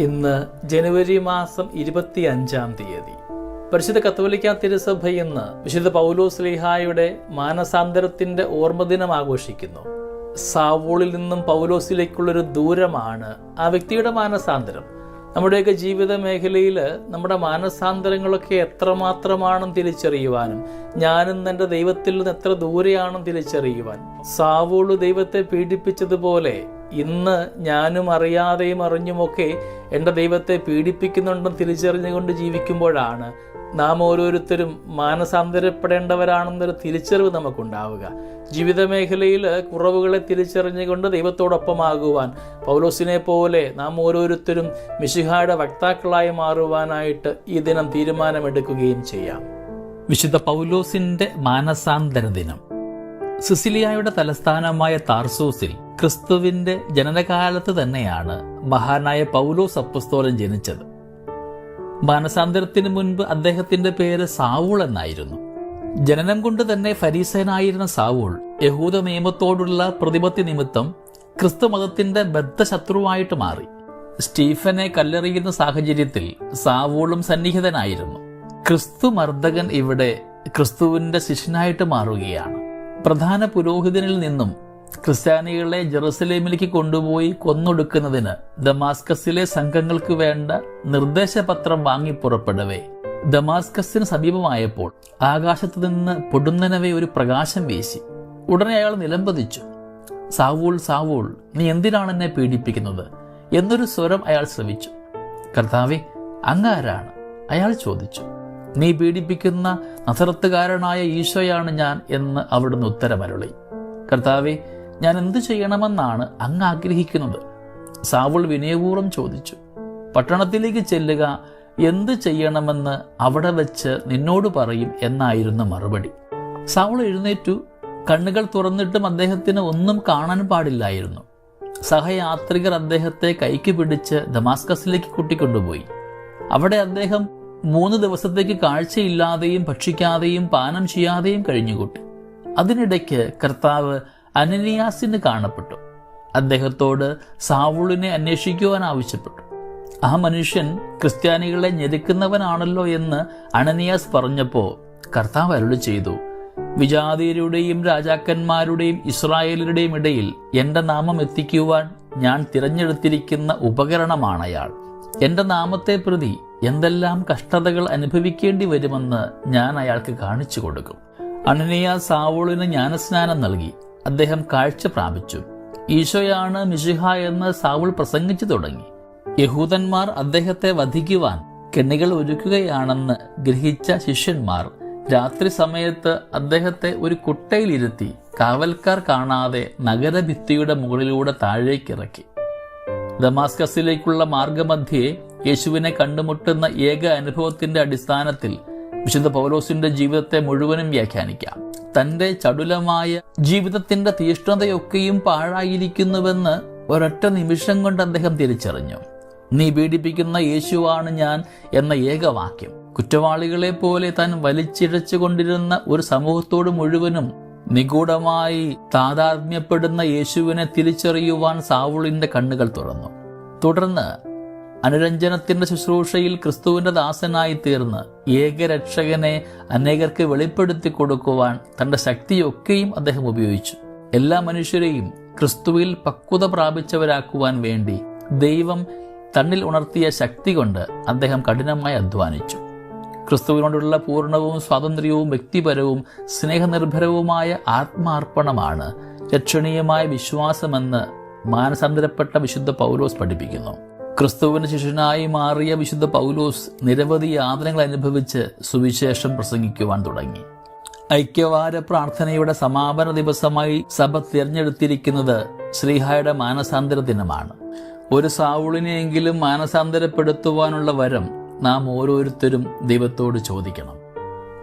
ഇന്ന് ജനുവരി മാസം ഇരുപത്തി അഞ്ചാം തീയതി. പരിശുദ്ധ കത്തോലിക്ക തിരുസഭ ഇന്ന് വിശുദ്ധ പൗലോസ് ശ്ലീഹായുടെ മാനസാന്തരത്തിന്റെ ഓർമ്മദിനം ആഘോഷിക്കുന്നു. സാവൂളിൽ നിന്നും പൗലോസിലേക്കുള്ളൊരു ദൂരമാണ് ആ വ്യക്തിയുടെ മാനസാന്തരം. നമ്മുടെയൊക്കെ ജീവിത മേഖലയിൽ നമ്മുടെ മാനസാന്തരങ്ങളൊക്കെ എത്രമാത്രമാണെന്ന് തിരിച്ചറിയുവാനും ഞാനും എന്റെ ദൈവത്തിൽ നിന്ന് എത്ര ദൂരെയാണെന്ന് തിരിച്ചറിയുവാൻ സാവൂൾ ദൈവത്തെ പീഡിപ്പിച്ചതുപോലെ ഇന്ന് ഞാനും അറിയാതെയും അറിഞ്ഞുമൊക്കെ എന്റെ ദൈവത്തെ പീഡിപ്പിക്കുന്നുണ്ടെന്ന് തിരിച്ചറിഞ്ഞുകൊണ്ട് ജീവിക്കുമ്പോഴാണ് നാം ഓരോരുത്തരും മാനസാന്തരപ്പെടേണ്ടവരാണെന്നൊരു തിരിച്ചറിവ് നമുക്കുണ്ടാവുക. ജീവിത മേഖലയിൽ കുറവുകളെ തിരിച്ചറിഞ്ഞുകൊണ്ട് ദൈവത്തോടൊപ്പമാകുവാൻ പൗലോസിനെ പോലെ നാം ഓരോരുത്തരും മിശിഹായുടെ വക്താക്കളായി മാറുവാനായിട്ട് ഈ ദിനം തീരുമാനമെടുക്കുകയും ചെയ്യാം. വിശുദ്ധ പൗലോസിന്റെ മാനസാന്തര ദിനം. സിസിലിയായുടെ തലസ്ഥാനമായ താർസൂസിൽ ക്രിസ്തുവിന്റെ ജനനകാലത്ത് തന്നെയാണ് മഹാനായ പൗലോസ് അപ്പസ്തോലൻ ജനിച്ചത്. മാനസാന്തരത്തിന് മുൻപ് അദ്ദേഹത്തിന്റെ പേര് സാവൂൾ എന്നായിരുന്നു. ജനനം കൊണ്ട് തന്നെ ഫരീസനായിരുന്ന സാവൂൾ യഹൂദ നിയമത്തോടുള്ള പ്രതിപത്തി നിമിത്തം ക്രിസ്തു മതത്തിന്റെ ബദ്ധശത്രുവായിട്ട് മാറി. സ്റ്റീഫനെ കല്ലെറിയുന്ന സാഹചര്യത്തിൽ സാവൂളും സന്നിഹിതനായിരുന്നു. ക്രിസ്തു മർദ്ദകൻ ഇവിടെ ക്രിസ്തുവിന്റെ ശിഷ്യനായിട്ട് മാറുകയാണ്. പ്രധാന പുരോഹിതനിൽ നിന്നും ക്രിസ്ത്യാനികളെ ജെറുസലേമിലേക്ക് കൊണ്ടുപോയി കൊന്നൊടുക്കുന്നതിന് ദമാസ്കസിലെ സംഘങ്ങൾക്ക് വേണ്ട നിർദ്ദേശപത്രം വാങ്ങി പുറപ്പെടവേ. ദമാസ്കസിന് സമീപമായപ്പോൾ ആകാശത്തു നിന്ന് പൊടുന്നനവേ ഒരു പ്രകാശം വീശി. ഉടനെ അയാൾ നിലംപതിച്ചു. സാവൂൾ സാവൂൾ നീ എന്തിനാണ് എന്നെ പീഡിപ്പിക്കുന്നത്? എന്നൊരു സ്വരം അയാൾ ശ്രമിച്ചു കർത്താവെ അങ്ങാരാണ്? അയാൾ ചോദിച്ചു. നീ പീഡിപ്പിക്കുന്ന നസറത്തുകാരനായ ഈശോയാണ് ഞാൻ എന്ന് അവിടുന്ന് ഉത്തരമരുളി. കർത്താവെ ഞാൻ എന്തു ചെയ്യണമെന്നാണ് അങ്ങ് ആഗ്രഹിക്കുന്നത്. സാവുൾ വിനയപൂർവം ചോദിച്ചു. പട്ടണത്തിലേക്ക് ചെല്ലുക എന്ത് ചെയ്യണമെന്ന് അവിടെ വെച്ച് നിന്നോട് പറയും എന്നായിരുന്നു മറുപടി. സാവുൾ എഴുന്നേറ്റു. കണ്ണുകൾ തുറന്നിട്ടും അദ്ദേഹത്തിന് ഒന്നും കാണാൻ പാടില്ലായിരുന്നു. സഹയാത്രികർ അദ്ദേഹത്തെ കൈക്ക് പിടിച്ച് ദമാസ്കസിലേക്ക് കൂട്ടിക്കൊണ്ടുപോയി. അവിടെ അദ്ദേഹം മൂന്ന് ദിവസത്തേക്ക് കാഴ്ചയില്ലാതെയും ഭക്ഷിക്കാതെയും പാനം ചെയ്യാതെയും കഴിഞ്ഞുകൂട്ടി. അതിനിടയ്ക്ക് കർത്താവ് അനനിയാസിന് കാണപ്പെട്ടു. അദ്ദേഹത്തോട് സാവൂളിനെ അന്വേഷിക്കുവാൻ ആവശ്യപ്പെട്ടു. ആ മനുഷ്യൻ ക്രിസ്ത്യാനികളെ ഞെരുക്കുന്നവനാണല്ലോ എന്ന് അനനിയാസ് പറഞ്ഞപ്പോൾ കർത്താവ് അരുളി ചെയ്തു വിജാതീയരുടെയും രാജാക്കന്മാരുടെയും ഇസ്രായേലരുടെയും ഇടയിൽ എന്റെ നാമം എത്തിക്കുവാൻ ഞാൻ തിരഞ്ഞെടുത്തിരിക്കുന്ന ഉപകരണമാണ് അയാൾ എന്റെ നാമത്തെ പ്രതി എന്തെല്ലാം കഷ്ടതകൾ അനുഭവിക്കേണ്ടി വരുമെന്ന് ഞാൻ അയാൾക്ക് കാണിച്ചു കൊടുക്കും. അനനിയ സാവോളിന് ജ്ഞാനസ്നാനം നൽകി. അദ്ദേഹം കാഴ്ച പ്രാപിച്ചു. ഈശോയാണ് മിഷിഹ എന്ന് സാവുൾ പ്രസംഗിച്ചു തുടങ്ങി. യഹൂദന്മാർ അദ്ദേഹത്തെ വധിക്കുവാൻ കെണികൾ ഒരുക്കുകയാണെന്ന് ഗ്രഹിച്ച ശിഷ്യന്മാർ രാത്രി സമയത്ത് അദ്ദേഹത്തെ ഒരു കുട്ടയിലിരുത്തി കാവൽക്കാർ കാണാതെ നഗരഭിത്തിയുടെ മുകളിലൂടെ താഴേക്കിറക്കി. ദമാസ്കസിലേക്കുള്ള മാർഗമധ്യേ യേശുവിനെ കണ്ടുമുട്ടുന്ന ഏക അനുഭവത്തിന്റെ അടിസ്ഥാനത്തിൽ വിശുദ്ധ പൗലോസിന്റെ ജീവിതത്തെ മുഴുവനും വ്യാഖ്യാനിക്കാം. തന്റെ ചടുലമായ ജീവിതത്തിന്റെ തീഷ്ണതയൊക്കെയും പാഴായിരിക്കുന്നുവെന്ന് ഒരൊറ്റ നിമിഷം കൊണ്ട് അദ്ദേഹം തിരിച്ചറിഞ്ഞു. നീ പീഡിപ്പിക്കുന്ന യേശുവാണ് ഞാൻ എന്ന ഏകവാക്യം കുറ്റവാളികളെ പോലെ താൻ വലിച്ചിഴച്ചു കൊണ്ടിരുന്ന ഒരു സമൂഹത്തോട് മുഴുവനും നിഗൂഢമായി താതാത്മ്യപ്പെടുന്ന യേശുവിനെ തിരിച്ചറിയുവാൻ സാവുളിന്റെ കണ്ണുകൾ തുറന്നു. തുടർന്ന് അനുരഞ്ജനത്തിന്റെ ശുശ്രൂഷയിൽ ക്രിസ്തുവിന്റെ ദാസനായി തീർന്ന് ഏകരക്ഷകനെ അനേകർക്ക് വെളിപ്പെടുത്തി കൊടുക്കുവാൻ തന്റെ ശക്തിയൊക്കെയും അദ്ദേഹം ഉപയോഗിച്ചു. എല്ലാ മനുഷ്യരെയും ക്രിസ്തുവിൽ പക്വത പ്രാപിച്ചവരാക്കുവാൻ വേണ്ടി ദൈവം തന്നിൽ ഉണർത്തിയ ശക്തി കൊണ്ട് അദ്ദേഹം കഠിനമായി അധ്വാനിച്ചു. ക്രിസ്തുവിനോടുള്ള പൂർണവും സ്വാതന്ത്ര്യവും വ്യക്തിപരവും സ്നേഹനിർഭരവുമായ ആത്മാർപ്പണമാണ് രക്ഷണീയമായ വിശ്വാസമെന്ന് മാനസാന്തരപ്പെട്ട വിശുദ്ധ പൗലോസ് പഠിപ്പിക്കുന്നു. ക്രിസ്തുവിന് ശിഷ്യനായി മാറിയ വിശുദ്ധ പൗലോസ് നിരവധി യാതനകൾ അനുഭവിച്ച് സുവിശേഷം പ്രസംഗിക്കുവാൻ തുടങ്ങി. ഐക്യവാര പ്രാർത്ഥനയുടെ സമാപന ദിവസമായി സഭ തിരഞ്ഞെടുത്തിരിക്കുന്നത് ശ്രീഹായുടെ മാനസാന്തര ദിനമാണ്. ഒരു സാവുളിനെയെങ്കിലും മാനസാന്തരപ്പെടുത്തുവാനുള്ള വരം നാം ഓരോരുത്തരും ദൈവത്തോട് ചോദിക്കണം.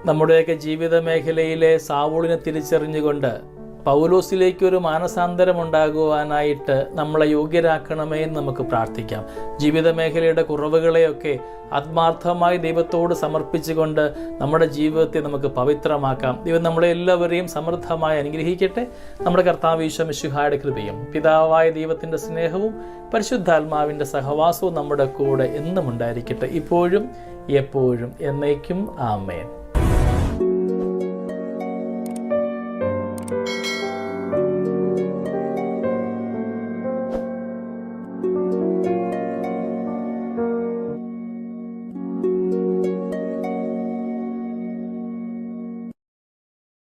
നമ്മുടെയൊക്കെ ജീവിത മേഖലയിലെ സാവുളിനെ തിരിച്ചറിഞ്ഞുകൊണ്ട് പൗലോസിലേക്ക് ഒരു മാനസാന്തരം ഉണ്ടാകുവാനായിട്ട് നമ്മളെ യോഗ്യരാക്കണമേ എന്ന് നമുക്ക് പ്രാർത്ഥിക്കാം. ജീവിത മേഖലയുടെ കുറവുകളെയൊക്കെ ആത്മാർത്ഥമായി ദൈവത്തോട് സമർപ്പിച്ചുകൊണ്ട് നമ്മുടെ ജീവിതത്തെ നമുക്ക് പവിത്രമാക്കാം. ദൈവം നമ്മളെ എല്ലാവരെയും സമൃദ്ധമായി അനുഗ്രഹിക്കട്ടെ. നമ്മുടെ കർത്താവ് ഈശ്വമിശുഹായുടെ കൃപയും പിതാവായ ദൈവത്തിന്റെ സ്നേഹവും പരിശുദ്ധാത്മാവിന്റെ സഹവാസവും നമ്മുടെ കൂടെ എന്നും ഉണ്ടായിരിക്കട്ടെ. ഇപ്പോഴും എപ്പോഴും എന്നേക്കും ആമേൻ.